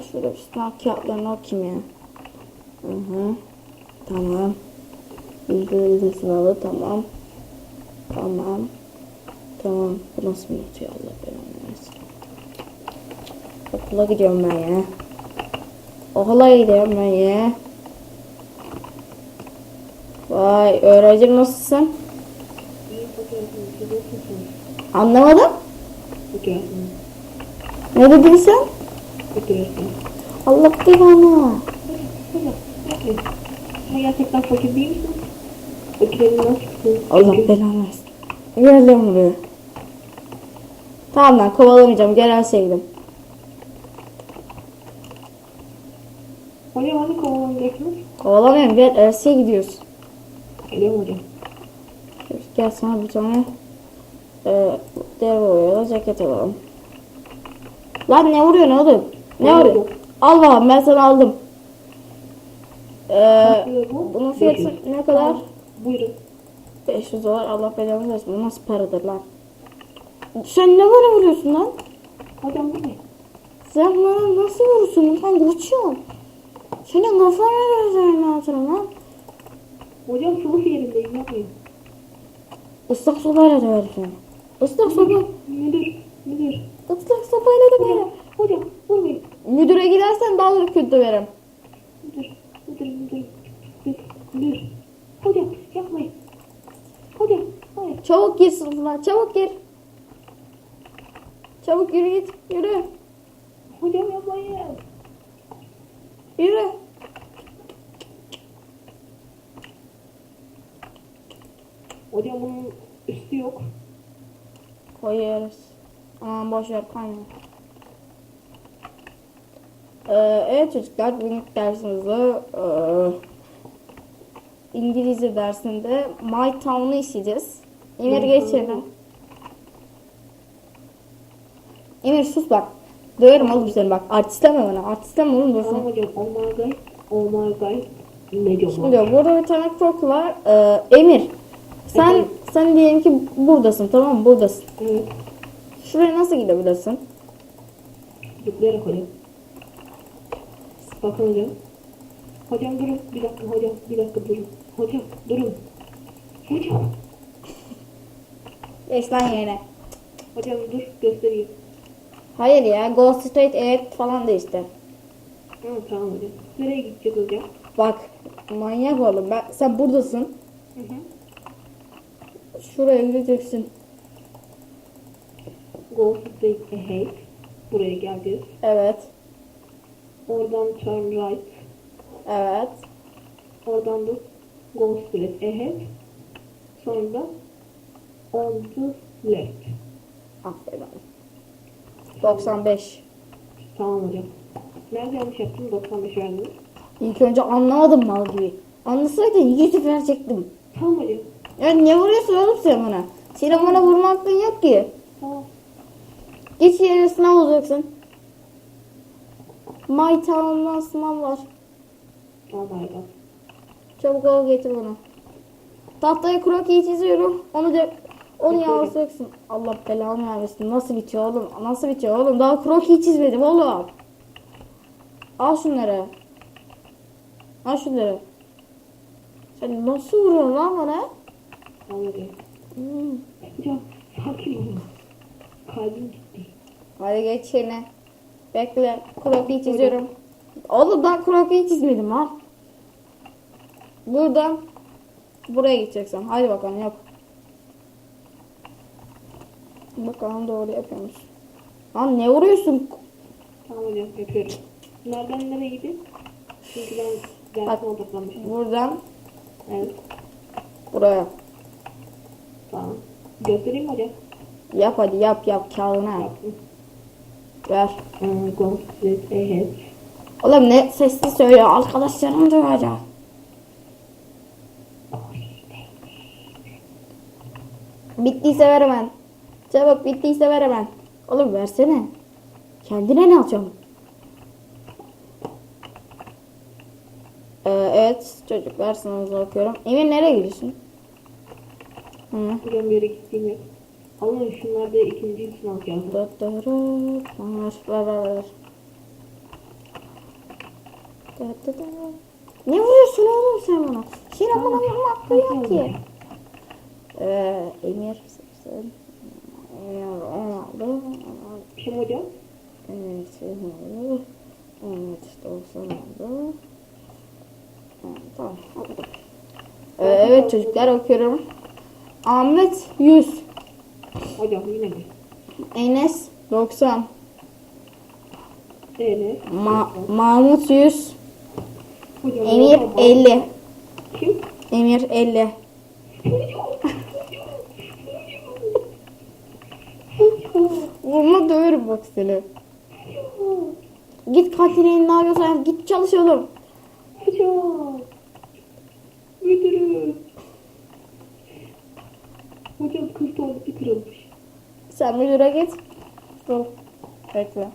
Ben şöyle sınav kağıtlarını okuyayım ya. Hı hı. Tamam. İngilizce sınavı tamam. Tamam. Tamam. Bu nasıl bir not ya Allah belanı versin. Okula gidiyorum ben ya. Okula gidiyorum ben ya. Vay öğrencim nasılsın? Anlamadım. Fotoğrafını. Ne dedin sen? Fotoğrafını. Allah bakın. Sen gerçekten fakir değil misin? Fakirlerin nasıl çıksın? Allah belanı versin. Buraya. Tamam lan kovalamayacağım. Gel sevgilim. Hocam hani kovalanacaksınız? Kovalamıyorum. Gel Ersi'ye gidiyoruz. Geliyorum hocam. Gel sana bir tane e, dev boyalı ceket alalım. Lan ne vuruyorsun oğlum? Ne oldu? Al bakalım ben sana aldım. Ee, bunun fiyatı 500. ne kadar? Buyurun. 500 dolar. Allah belanı versin. Bu nasıl paradır lan? Sen ne bana vuruyorsun lan? Hocam bu ne? Sen bana nasıl vurursun lan koçum? Senin kafana gözlerin altına lan. Hocam sınıf yerindeyim yapmayın. Islak sopayla döver seni. Islak sopa. Müdür, müdür. Islak sopayla döverim. Hocam, hocam vurmayın. Müdüre gidersen daha da kötü döverim. Müdür, müdür, müdür. Müdür, müdür. Hocam yapmayın. Hocam, hayır. Çabuk gir sınıfına. Çabuk gir. Çabuk yürü git. Yürü. Hocam yapmayın. Yürü. Hocam bunun üstü yok. Koyuyoruz. Aman boş ver kayma. Ee, evet çocuklar bugünkü dersimizde e, İngilizce dersinde My Town'u işleyeceğiz. Emir My geç Town'u. yerine. Emir sus bak. Döverim oğlum seni bak. Artistleme bana. Artistleme oğlum hocam. Oh my god. Oh my god. Ne diyor Şimdi burada bir tane krok var. Ee, Emir. Sen Efendim? sen diyelim ki buradasın tamam mı? Buradasın. Evet. Şuraya nasıl gidebilirsin? Zıplayarak hocam. Bakın hocam. Hocam durun. Bir dakika hocam. Bir dakika durun. Hocam durun. Hocam. Geç lan yerine. Hocam dur göstereyim. Hayır ya go straight evet falan da işte. Ha, tamam hocam. Nereye gideceğiz hocam? Bak manyak oğlum ben, sen buradasın. Hı hı. Şuraya gideceksin. Go straight ahead. Buraya geleceğiz. Evet. Oradan turn right. Evet. Oradan da go straight ahead. Sonra da on the left. Aferin. 95. Tamam hocam. Nerede yanlış yaptım? 95 verdiniz. İlk önce anlamadım mal gibi. Anlasaydın 100 verecektim. Tamam hocam. Ya ne vuruyorsun oğlum sen bana? Senin bana vurma hakkın yok ki. Tamam. Geç yerine sınav olacaksın. My Town'dan sınav var. Oh my god. Çabuk ol getir bunu. Tahtaya krokiyi çiziyorum. Onu da onu yansıtacaksın. Allah belanı vermesin. Nasıl bitiyor oğlum? Nasıl bitiyor oğlum? Daha krokiyi çizmedim oğlum. Al şunları. Al şunları. Sen nasıl vuruyorsun lan bana? Hocam. Hmm. Hocam sakin olun. Kalbim gitti. Hadi geç yerine. Bekle. Krokiyi çiziyorum. Oğlum daha krokiyi çizmedim lan. Buradan buraya gideceksin. Hadi bakalım yap. Bakalım doğru yapıyor musun? Lan ne vuruyorsun? Tamam hocam yapıyorum. Nereden nereye gideyim? Çünkü ben dersime odaklanmışım. Buradan Evet. buraya. Tamam. Göstereyim mi hocam? Yap hadi yap yap kağıdına yap. Yaptım. Ver. Ee. Oğlum ne sesli söyle arkadaşlarım duyacak. Bittiyse ver hemen. Çabuk bittiyse ver hemen. Oğlum versene. Kendine ne alacağım? Ee, evet çocuklar sınavınıza bakıyorum. Emir nereye gidiyorsun? Hı. Bir yere gittiğim yok. Alın şunlar da ikinci sınav kağıdı. Ver ver ver ver. ver. Ne vuruyorsun oğlum sen bana? Senin bana vurma hakkı yok ki. Ee, Emir 80. Emir 16. Kim hocam? Evet, oldu. Evet, 90 oldu. Evet, tamam, okudum. Ee, evet çocuklar okuyorum. Ahmet 100. Hocam yine mi? Enes 90. Enes. Ma Mahmut 100. Hocam Emir hocam, 50. Kim? Emir 50. Vurma döverim bak seni. Git kantine ne yapıyorsan git çalış oğlum. Hocam. Sen müdüre git. Dur. Bekle.